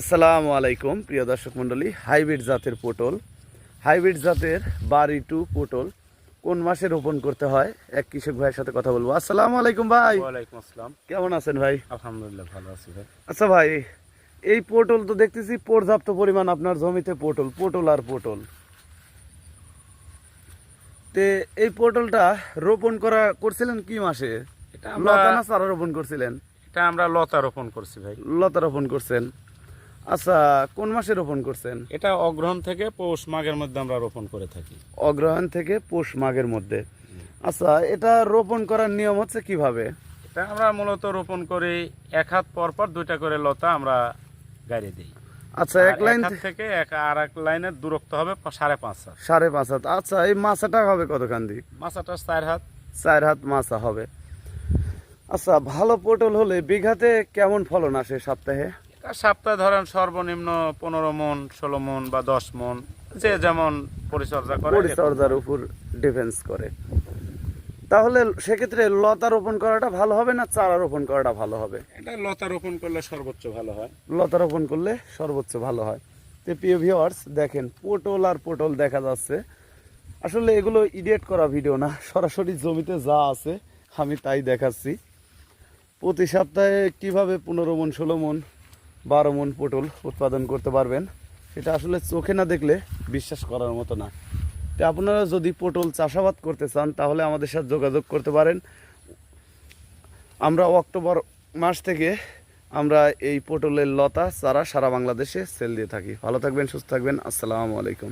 আসসালামু আলাইকুম প্রিয় দর্শক মণ্ডলী হাইব্রিড জাতের পটল। হাইব্রিড জাতের বাড়ি টু পটল কোন মাসে রোপণ করতে হয়? এক কৃষক ভাইয়ের সাথে কথা বলব। আসসালামু আলাইকুম ভাই। ওয়ালাইকুম আসসালাম। কেমন আছেন ভাই? আলহামদুলিল্লাহ ভালো আছি ভাই। আচ্ছা ভাই এই পটল তো দেখতেছি পর্যাপ্ত পরিমাণ আপনার জমিতে পটল পটল আর পটল। তে এই পটলটা রোপণ করা করছিলেন কি মাসে? এটা আমরা লতা না চারা রোপণ করছিলেন? এটা আমরা লতা রোপণ করছি ভাই। লতা রোপণ করছেন। আচ্ছা কোন মাসে রোপণ করছেন? এটা অগ্রহণ থেকে পৌষ মাঘের মধ্যে আমরা রোপণ করে থাকি। অগ্রহণ থেকে পৌষ মাঘের মধ্যে। আচ্ছা এটা রোপণ করার নিয়ম হচ্ছে কীভাবে? এটা আমরা মূলত রোপণ করি এক হাত পর পর দুইটা করে লতা আমরা গাড়ি দিই। আচ্ছা এক লাইন থেকে এক আর এক লাইনের দূরত্ব হবে সাড়ে পাঁচ হাত। সাড়ে পাঁচ হাত। আচ্ছা এই মাছাটা হবে কতখান দিক মাছাটা চার হাত। চার হাত মাছা হবে। আচ্ছা ভালো পটল হলে বিঘাতে কেমন ফলন আসে সপ্তাহে? সপ্তাহে ধরেন সর্বনিম্ন পনেরো মন ষোলো মন বা দশ মন যে যেমন পরিচর্যা করে। পরিচর্যার উপর ডিফেন্স করে। তাহলে সেক্ষেত্রে লতা রোপণ করাটা ভালো হবে না চারা রোপণ করাটা ভালো হবে? এটা লতা রোপণ করলে সর্বোচ্চ ভালো হয়। লতা রোপণ করলে সর্বোচ্চ ভালো হয়। তো প্রিয় ভিউয়ার্স দেখেন পটল আর পটল দেখা যাচ্ছে। আসলে এগুলো ইডিয়েট করা ভিডিও না সরাসরি জমিতে যা আছে আমি তাই দেখাচ্ছি। প্রতি সপ্তাহে কীভাবে পনেরো মন ষোলো মন বারো মন পটল উৎপাদন করতে পারবেন। এটা আসলে চোখে না দেখলে বিশ্বাস করার মতো না। তো আপনারা যদি পটল চাষাবাদ করতে চান, তাহলে আমাদের সাথে যোগাযোগ করতে পারেন। আমরা অক্টোবর মাস থেকে আমরা এই পটলের লতা, চারা সারা বাংলাদেশে সেল দিয়ে থাকি। ভালো থাকবেন, সুস্থ থাকবেন। আসসালামু আলাইকুম।